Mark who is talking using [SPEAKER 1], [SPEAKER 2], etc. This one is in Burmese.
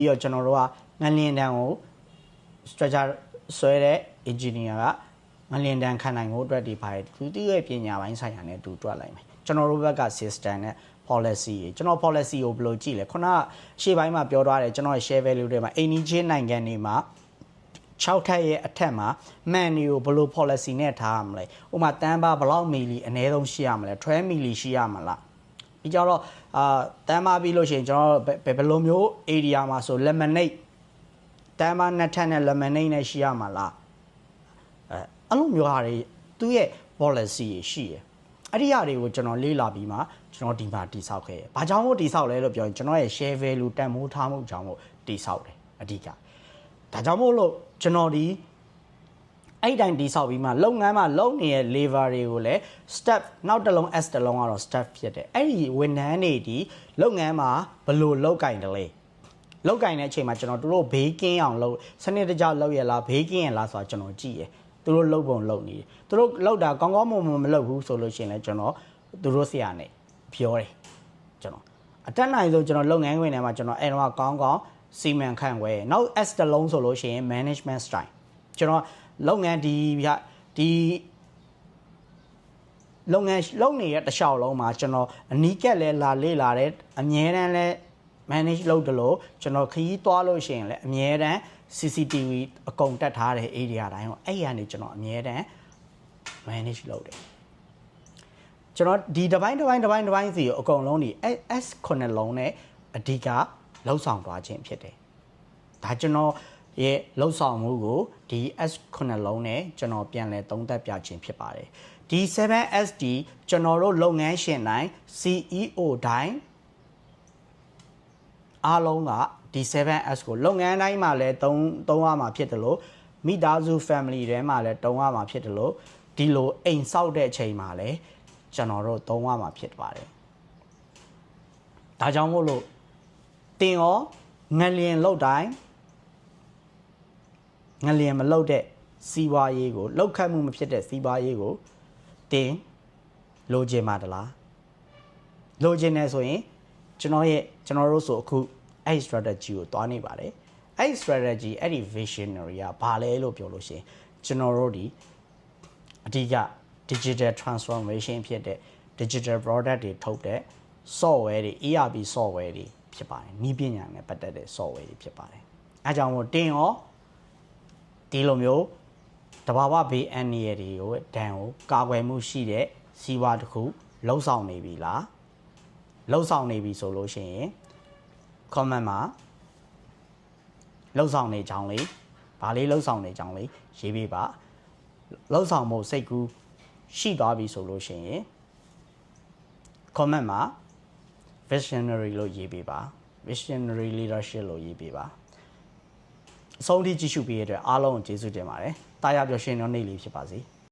[SPEAKER 1] ပြီးတော့ကျွန်တော်တို့ကငလျင်တန်းကို structure ဆွဲတဲ့ engineer ကငလျင်တန်းခံနိုင်ဖို့အတွက်ဒီပါသူသူရဲ့ပညာပိုင်းဆိုင်ရာနဲ့တူတွက်လိုက်မယ်ကျွန်တော်တို့ဘက်က system နဲ့ policy တွေကျွန်တော် policy ကိုဘယ်လိုကြည့်လဲခုနကရှေ့ပိုင်းမှာပြောထားတယ်ကျွန်တော်ရဲ့ share value တွေမှာအိန္ဒိချင်းနိုင်ငံတွေမှာ6ထက်ရဲ့အထက်မှာမှန်တွေကိုဘယ်လို policy နဲ့ထားရမလဲဥပမာတန်းပါဘယ်လောက်မီလီအနည်းဆုံးရှိရမလဲ12မီလီရှိရမလား ပြီးကြတော့အာတန်းပါပြီးလို့ရှိရင်ကျွန်တော်တို့ဘယ်ဘယ်လိုမျိုး area မှာဆို lemonade တန်းပါနှစ်ထက်နဲ့ lemonade နဲ့ရှိရမှာလားအဲအဲ့လိုမျိုးဟာတွေသူ့ရဲ့ policy တွေရှိတယ်အဲ့ဒီဟာတွေကိုကျွန်တော်လေ့လာပြီးမှကျွန်တော်ဒီမှာတိဆောက်ခဲ့ရ။ဘာကြောင့်မို့တိဆောက်လဲလို့ပြောရင်ကျွန်တော်ရဲ့ share value တန်ဖိုးထားမှုကြောင့်မို့တိဆောက်တယ်အဓိက။ဒါကြောင့်မို့လို့ကျွန်တော်ဒီ အဲ့တိုင်းတိဆောက်ပြီးမှလုပ်ငန်းမှာလုပ်နေတဲ့ labor တွေကိုလည်း step နောက်တစ်လုံး S တစ်လုံးကတော့ step ဖြစ်တယ်အဲ့ဒီဝန်ထမ်းတွေဒီလုပ်ငန်းမှာဘယ်လိုလောက်ကင်တယ်လဲလောက်ကင်တဲ့အချိန်မှာကျွန်တော်တို့ဘေးကင်းအောင်လုပ်စနစ်တကျလုပ်ရလားဘေးကင်းရလားဆိုတာကျွန်တော်ကြည့်ရသူတို့လုပ်ပုံလုပ်နေတယ်သူတို့လုပ်တာကောင်းကောင်းမွန်မွန်မလုပ်ဘူးဆိုလို့ရှိရင်လည်းကျွန်တော်သူတို့ဆရာနဲ့ပြောတယ်ကျွန်တော်အတက်နိုင်ဆုံးကျွန်တော်လုပ်ငန်းခွင်ထဲမှာကျွန်တော်အဲ့တော့ကောင်းကောင်းစီမံခန့်ခွဲနောက် S တစ်လုံးဆိုလို့ရှိရင် management style ကျွန်တော် လုပ်ငန်းဒီဒီလုပ်ငန်းလုပ်နေတဲ့တစ်လျှောက်လုံးမှာကျွန်တော်အနီးကပ်လဲလာလေ့လာတဲ့အမြဲတမ်းလဲ manage လုပ်တယ်လို့ကျွန်တော်ခရီးသွားလို့ရှိရင်လည်းအမြဲတမ်း CCTV အကုန်တက်ထားတဲ့ area တိုင်းကိုအဲ့ရနေကျွန်တော်အမြဲတမ်း manage လုပ်တယ်ကျွန်တော်ဒီတစ်ပိုင်းတစ်ပိုင်းတစ်ပိုင်းတစ်ပိုင်းစီကိုအကုန်လုံးဒီ S ခုနှစ်လုံးနဲ့အဓိကလှုပ်ဆောင်သွားခြင်းဖြစ်တယ်ဒါကျွန်တော် ရဲ့လှုပ်ဆောင်မှုကိုဒီ S ခုနှစ်လုံးနဲ့ကျွန်တော်ပြန်လည်သုံးသပ်ပြခြင်းဖြစ်ပါတယ်ဒီ 7SD ကျွန်တော်တို့လုပ်ငန်းရှင်တိုင်း CEO တိုင်းအားလုံးကဒီ 7S ကိုလုပ်ငန်းတိုင်းမှာလည်းသုံးသုံးရမှာဖြစ်တယ်လို့မိသားစု family ထဲမှာလည်းတုံးရမှာဖြစ်တယ်လို့ဒီလိုအိမ်ဆောက်တဲ့အချိန်မှာလည်းကျွန်တော်တို့သုံးရမှာဖြစ်ပါတယ်ဒါကြောင့်မို့လို့တင်ရောငလျင်လောက်တိုင်း ငလျင်မလောက်တဲ့စီးပွားရေးကိုလောက်ခတ်မှုမဖြစ်တဲ့စီးပွားရေးကိုတင်လိုချင်ပါတလားလိုချင်နေဆိုရင်ကျွန်တော်ရဲ့ကျွန်တော်တို့ဆိုအခုအဲ့ strategy ကိုတွားနေပါတယ်အဲ့ strategy အဲ့ဒီ visionary ကဘာလဲလို့ပြောလို့ရှိရင်ကျွန်တော်တို့ဒီအဓိက digital transformation ဖြစ်တဲ့ digital product တွေထုတ်တဲ့ software တွေ ERP software တွေဖြစ်ပါတယ်။ဤပညာနဲ့ပတ်သက်တဲ့ software တွေဖြစ်ပါတယ်။အဲကြောင့်မို့တင်ရော ဒီလိုမျိုးတဘာဝဘေးအန္တရာယ်တွေကိုဒဏ်ကိုကာကွယ်မှုရှိတဲ့စီးပွားတစ်ခုလှုပ်ဆောင်နေပြီလားလှုပ်ဆောင်နေပြီဆိုလို့ရှိရင် comment မှာလှုပ်ဆောင်နေကြောင်းလေးဗာလေးလှုပ်ဆောင်နေကြောင်းလေးရေးပေးပါလှုပ်ဆောင်မှုစိတ်ကူးရှိသွားပြီဆိုလို့ရှိရင် comment မှာ visionary လို့ရေးပေးပါ visionary leadership လို့ရေးပေးပါ အဆုံးထိကြည့်ရှုပေးရတဲ့အတွက်အားလုံးကိုကျေးဇူးတင်ပါတယ်တာယာပျော်ရွှင်သောနေ့လေးဖြစ်ပါစေ။